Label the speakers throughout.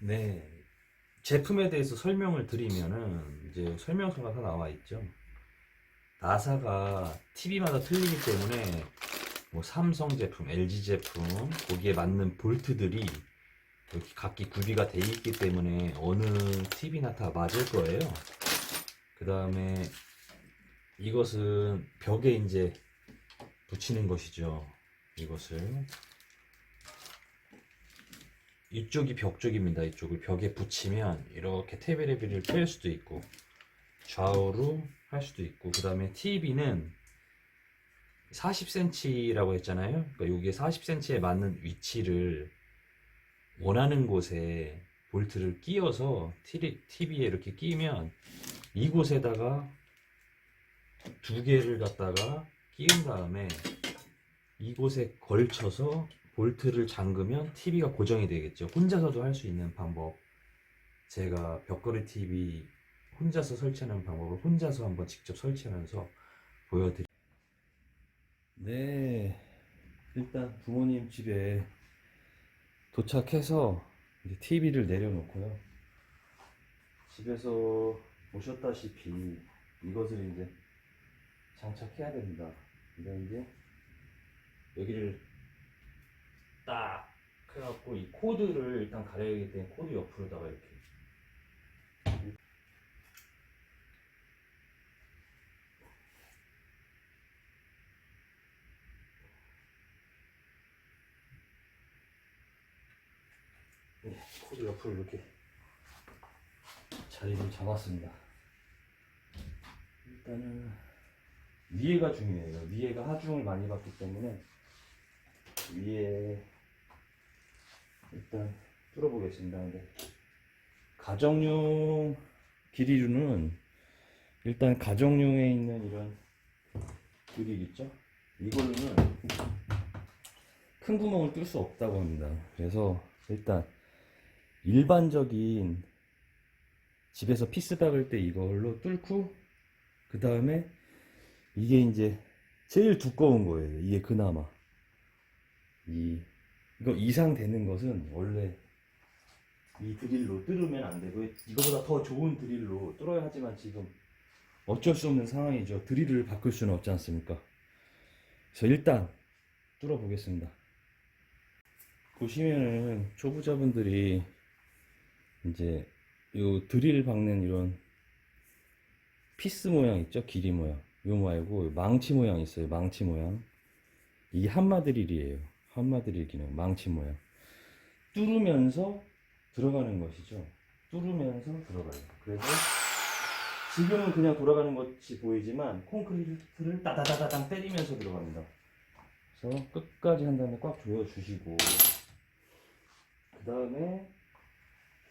Speaker 1: 네. 제품에 대해서 설명을 드리면은 이제 설명서가 다 나와 있죠. 나사가 TV마다 틀리기 때문에 뭐 삼성 제품, LG 제품 거기에 맞는 볼트들이 이렇게 각기 구비가 돼 있기 때문에 어느 TV나 다 맞을 거예요. 그 다음에 이것은 벽에 이제 붙이는 것이죠. 이것을 이쪽이 벽 쪽입니다. 이쪽을 벽에 붙이면 이렇게 테레비를 뺄 수도 있고 좌우로 할 수도 있고 그 다음에 TV는 40cm라고 했잖아요. 그러니까 여기에 40cm에 맞는 위치를 원하는 곳에 볼트를 끼워서 TV에 이렇게 끼면 이곳에다가 두 개를 갖다가 끼운 다음에 이곳에 걸쳐서 볼트를 잠그면 TV가 고정이 되겠죠. 혼자서도 할 수 있는 방법. 제가 벽걸이 TV 혼자서 설치하는 방법을 혼자서 한번 직접 설치하면서 보여드릴게요. 네. 일단 부모님 집에 도착해서 이제 TV를 내려놓고요. 집에서 보셨다시피 이것을 이제 장착해야 됩니다. 근데 이제 여기를 딱 해갖고 이 코드를 일단 가려야 되기 때문에 코드 옆으로다가 이렇게 네, 코드 옆으로 이렇게 자리를 잡았습니다. 일단은 위에가 중요해요. 위에가 하중을 많이 받기 때문에 위에 일단 뚫어보겠습니다. 근데 가정용 길이류는 일단 가정용에 있는 이런 그릴 있죠? 이걸로는 큰 구멍을 뚫을 수 없다고 합니다. 그래서 일단 일반적인 집에서 피스 박을 때 이걸로 뚫고 그 다음에 이게 이제 제일 두꺼운 거예요. 이게 그나마 이 이거 이상 되는 것은 원래 이 드릴로 뚫으면 안 되고 이거보다 더 좋은 드릴로 뚫어야 하지만 지금 어쩔 수 없는 상황이죠. 드릴을 바꿀 수는 없지 않습니까? 그래서 일단 뚫어 보겠습니다. 보시면은 초보자분들이 이제 요 드릴 박는 이런 피스 모양 있죠? 길이 모양. 요 말고 망치 모양 있어요. 망치 모양. 이게 한마 드릴이에요. 한마 드릴기는 망치 모양. 뚫으면서 들어가는 것이죠. 뚫으면서 들어가요. 그래서 지금은 그냥 돌아가는 것이 보이지만 콘크리트를 따다다다당 때리면서 들어갑니다. 그래서 끝까지 한 다음에 꽉 조여주시고 그 다음에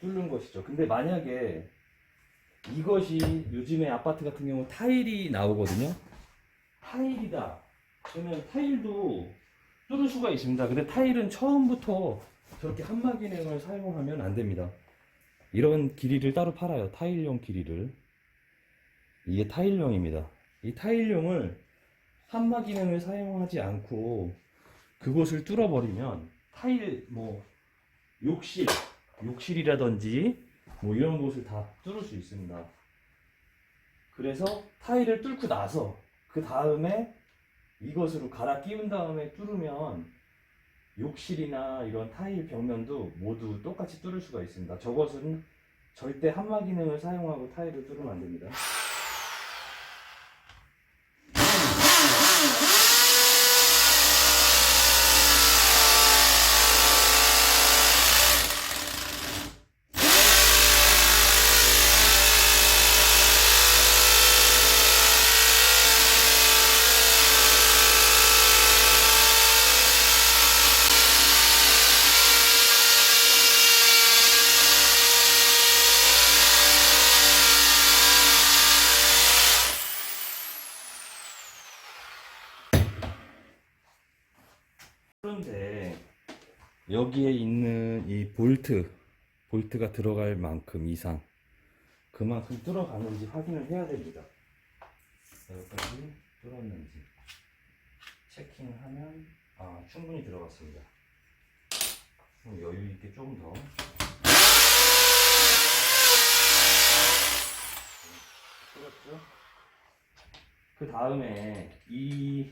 Speaker 1: 뚫는 것이죠. 근데 만약에 이것이 요즘에 아파트 같은 경우 타일이 나오거든요. 타일이다. 그러면 타일도 뚫을 수가 있습니다. 근데 타일은 처음부터 저렇게 한마 기능을 사용하면 안 됩니다. 이런 길이를 따로 팔아요. 타일용 길이를. 이게 타일용입니다. 이 타일용을 한마 기능을 사용하지 않고 그곳을 뚫어버리면 타일 뭐 욕실 욕실이라든지 뭐 이런 곳을 다 뚫을 수 있습니다. 그래서 타일을 뚫고 나서 그 다음에 이것으로 갈아 끼운 다음에 뚫으면 욕실이나 이런 타일 벽면도 모두 똑같이 뚫을 수가 있습니다. 저것은 절대 한마 기능을 사용하고 타일을 뚫으면 안 됩니다. 여기에 있는 이 볼트 볼트가 들어갈 만큼 이상 그만큼 들어가는지 확인을 해야 됩니다. 여기까지 뚫었는지 체킹하면 아 충분히 들어갔습니다. 여유 있게 조금 더. 뚫었죠? 그 다음에 이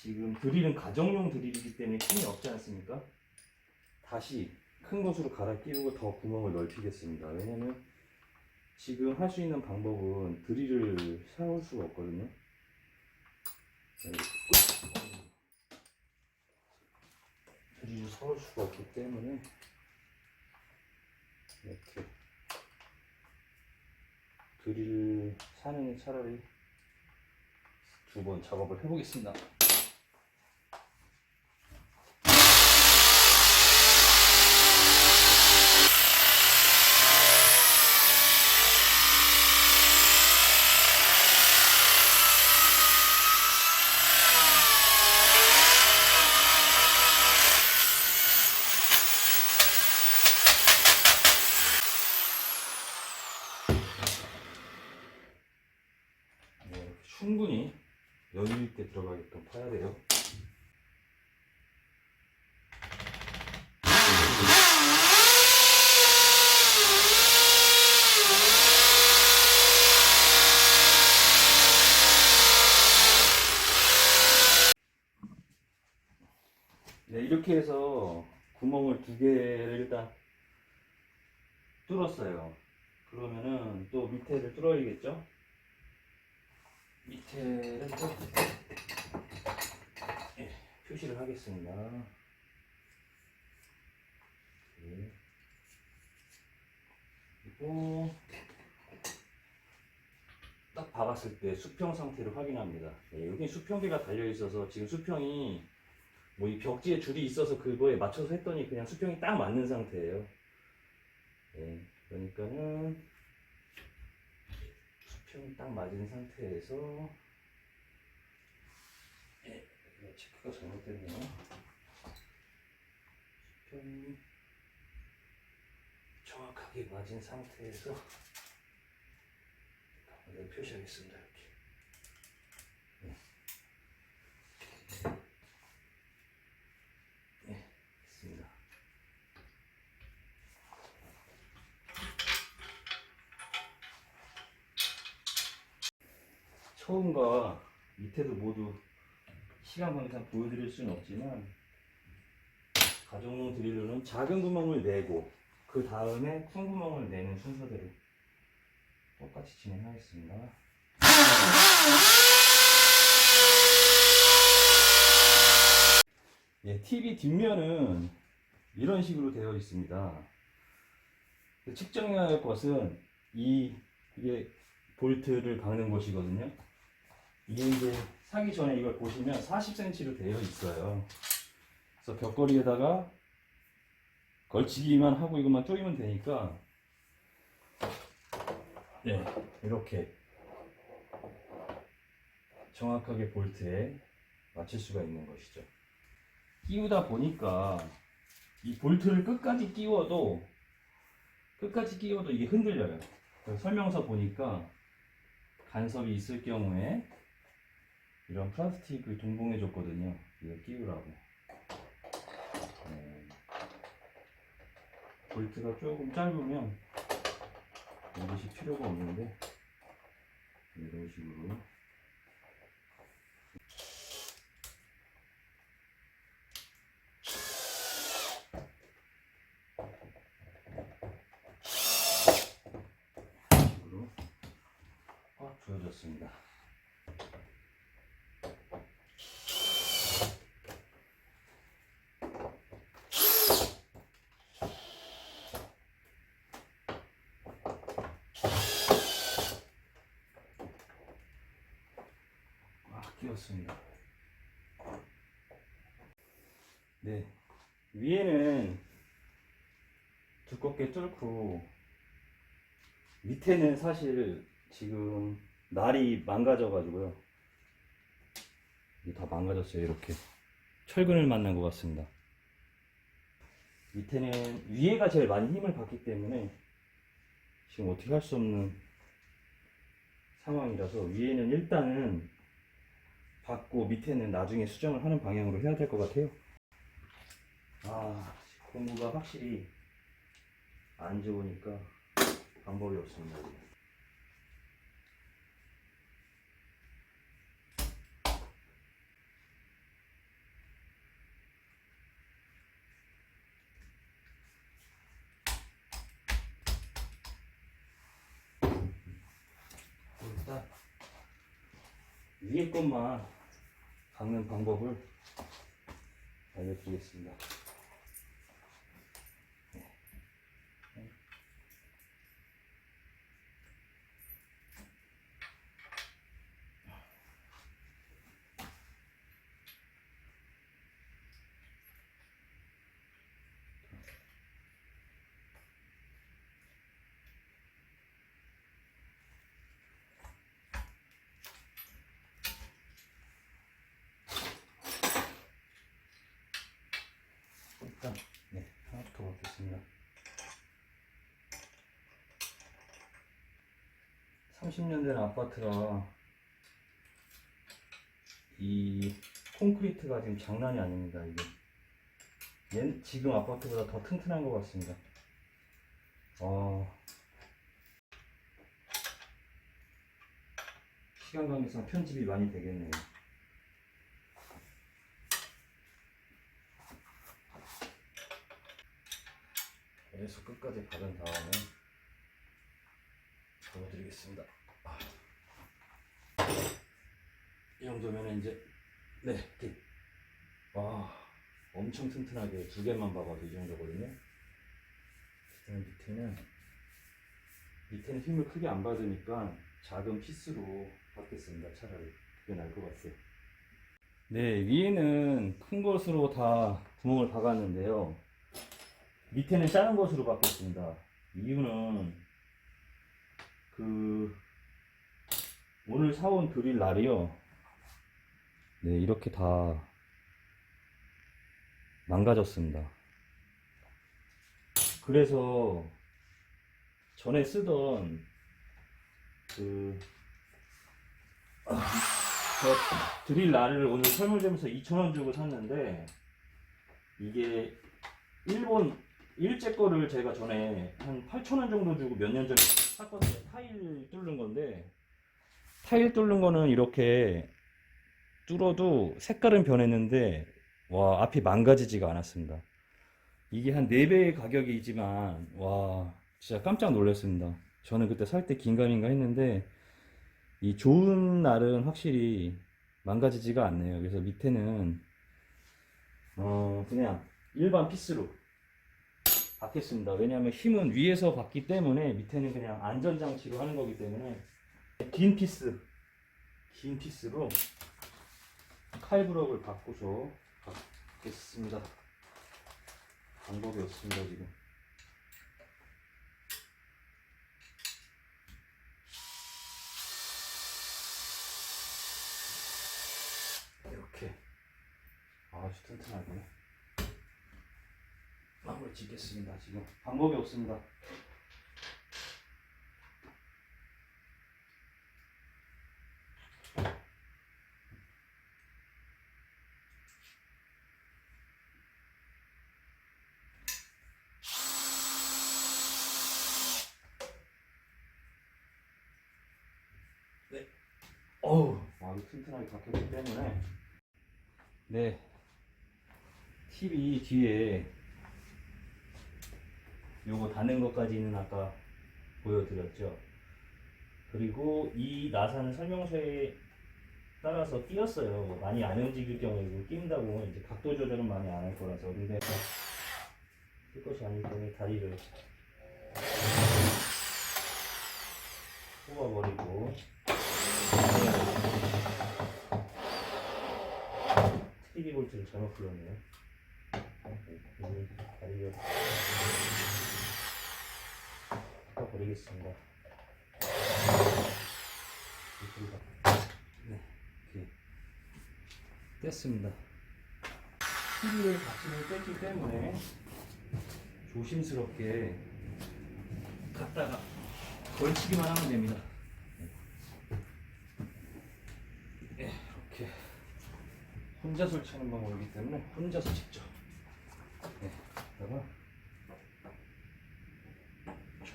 Speaker 1: 지금 드릴은 가정용 드릴이기 때문에 힘이 없지 않습니까? 다시 큰 것으로 갈아 끼우고 더 구멍을 넓히겠습니다. 왜냐면 지금 할 수 있는 방법은 드릴을 사올 수가 없거든요. 네. 드릴을 사올 수가 없기 때문에 이렇게 드릴 사는 차라리 두 번 작업을 해보겠습니다. 네, 이렇게 충분히 여유 있게 들어가게끔 파야 돼요. 네, 이렇게 해서 구멍을 두 개를 일단 뚫었어요. 그러면은 또 밑에를 뚫어야겠죠? 밑에를 또 예, 표시를 하겠습니다. 예. 그리고 딱 박았을 때 수평 상태를 확인합니다. 예, 여기 수평계가 달려 있어서 지금 수평이 뭐 이 벽지에 줄이 있어서 그거에 맞춰서 했더니 그냥 수평이 딱 맞는 상태예요. 예, 그러니까는 수평이 딱 맞은 상태에서 예, 이거 체크가 잘못됐네요. 수평이 정확하게 맞은 상태에서 표시하겠습니다. 이렇게. 예, 됐습니다. 처음과 밑에도 모두 시간 관계상 보여드릴 수는 없지만 가정용 드릴로는 작은 구멍을 내고 그 다음에 큰 구멍을 내는 순서대로 똑같이 진행하겠습니다. 예, TV 뒷면은 이런 식으로 되어 있습니다. 측정해야 할 것은 이 이게 볼트를 박는 곳이거든요. 이게 이제 사기 전에 이걸 보시면 40cm로 되어 있어요. 그래서 벽걸이에다가 걸치기만 하고 이것만 조이면 되니까 네, 이렇게 정확하게 볼트에 맞출 수가 있는 것이죠. 끼우다 보니까 이 볼트를 끝까지 끼워도 끝까지 끼워도 이게 흔들려요. 설명서 보니까 간섭이 있을 경우에 이런 플라스틱을 동봉해 줬거든요. 이거 끼우라고. 네. 볼트가 조금 짧으면 이것이 필요가 없는데 이런 식으로 식으로 꽉 조여졌습니다. 꽉 끼웠습니다. 네. 위에는 두껍게 뚫고 밑에는 사실 지금 날이 망가져 가지고요. 이게 다 망가졌어요. 이렇게 철근을 만난 것 같습니다. 밑에는 위에가 제일 많이 힘을 받기 때문에 지금 어떻게 할 수 없는 상황이라서 위에는 일단은 받고 밑에는 나중에 수정을 하는 방향으로 해야 될 것 같아요. 아, 공구가 확실히 안 좋으니까 방법이 없습니다. 어, 일단 위에 것만 박는 방법을 알려드리겠습니다. 일단 네 하나부터 먹겠습니다. 30년 된 아파트라 이 콘크리트가 지금 장난이 아닙니다. 이게 옛 지금 아파트보다 더 튼튼한 것 같습니다. 어, 시간 관계상 편집이 많이 되겠네요. 계속 끝까지 박은 다음에 보여드리겠습니다. 아. 이 정도면 이제 네, 이렇게 와 엄청 튼튼하게 두 개만 박아도 이 정도거든요. 그다음 밑에는 밑에는 힘을 크게 안 받으니까 작은 피스로 박겠습니다. 차라리 그게 나을 것 같아요. 네, 위에는 큰 것으로 다 구멍을 박았는데요. 밑에는 작은 것으로 바꿨습니다. 이유는 그 오늘 사온 드릴 날이요. 네, 이렇게 다 망가졌습니다. 그래서 전에 쓰던 그 드릴 날을 오늘 설물점에서 2,000원 주고 샀는데 이게 일본 일제 거를 제가 전에 한 8,000원 정도 주고 몇 년 전에 샀거든요. 타일 뚫는 건데 타일 뚫는 거는 이렇게 뚫어도 색깔은 변했는데 와 앞이 망가지지가 않았습니다. 이게 한 4배의 가격이지만 와 진짜 깜짝 놀랐습니다. 저는 그때 살 때 긴가민가 했는데 이 좋은 날은 확실히 망가지지가 않네요. 그래서 밑에는 어 그냥 일반 피스로 받겠습니다. 왜냐하면 힘은 위에서 받기 때문에 밑에는 그냥 안전장치로 하는 거기 때문에 긴 피스, 긴 피스로 칼브럭을 바꾸서 받겠습니다. 방법이 없습니다, 지금. 이렇게 아주 튼튼하게 마무리 짓겠습니다. 지금 방법이 없습니다. 네. 어우, 아주 튼튼하게 박혔기 때문에 네. TV 뒤에 요거 다는 것까지는 아까 보여드렸죠. 그리고 이 나사는 설명서에 따라서 끼었어요. 많이 안 움직일 경우에 낀다고 이제 각도 조절은 많이 안 할 거라서 근데 쓸 것이 아니기 때문에 다리를 뽑아버리고 TV 볼트를 잘못 풀었네요. 여기 다리를 버리겠습니다. 네, 뗐습니다. TV를 받침을 뺐기 때문에 조심스럽게 갖다가 걸치기만 하면 됩니다. 네, 이렇게 혼자 설치하는 방법이기 때문에 혼자서 직접 네, 여기다가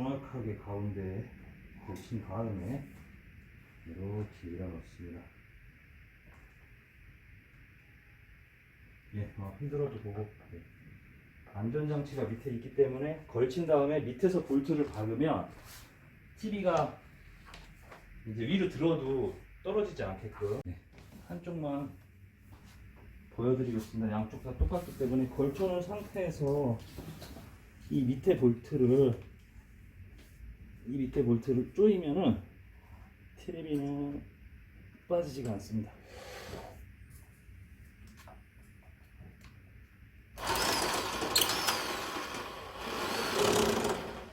Speaker 1: 정확하게 가운데에 걸친 다음에 이렇게 밀어넣습니다. 예, 어, 흔들어도 보고 네. 안전장치가 밑에 있기 때문에 걸친 다음에 밑에서 볼트를 박으면 TV가 이제 위로 들어도 떨어지지 않게끔 네, 한쪽만 보여드리겠습니다. 양쪽 다 똑같기 때문에 걸쳐놓은 상태에서 이 밑에 볼트를 이 밑에 볼트를 조이면은 트랩이는 빠지지가 않습니다.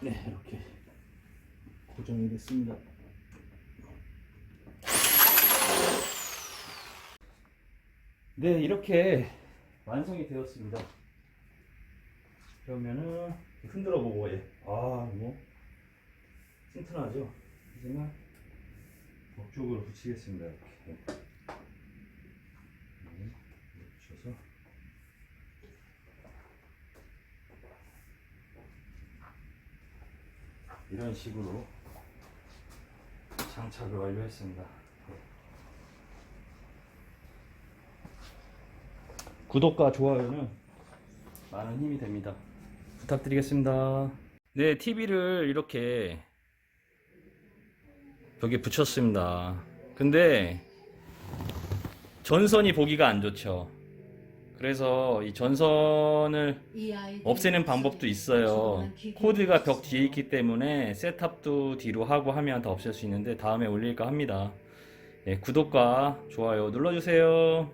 Speaker 1: 네, 이렇게 고정이 됐습니다. 네, 이렇게 완성이 되었습니다. 그러면은 흔들어 보고 예. 아, 뭐 튼튼하죠? 이제는 목쪽으로 붙이겠습니다. 이렇게. 네, 붙여서 이런 식으로 장착을 완료했습니다. 구독과 좋아요는 많은 힘이 됩니다. 부탁드리겠습니다. 네, TV를 이렇게 벽에 붙였습니다. 근데 전선이 보기가 안 좋죠. 그래서 이 전선을 없애는 방법도 있어요. 코드가 벽 뒤에 있기 때문에 셋탑도 뒤로 하고 하면 다 없앨 수 있는데 다음에 올릴까 합니다. 네, 구독과 좋아요 눌러주세요.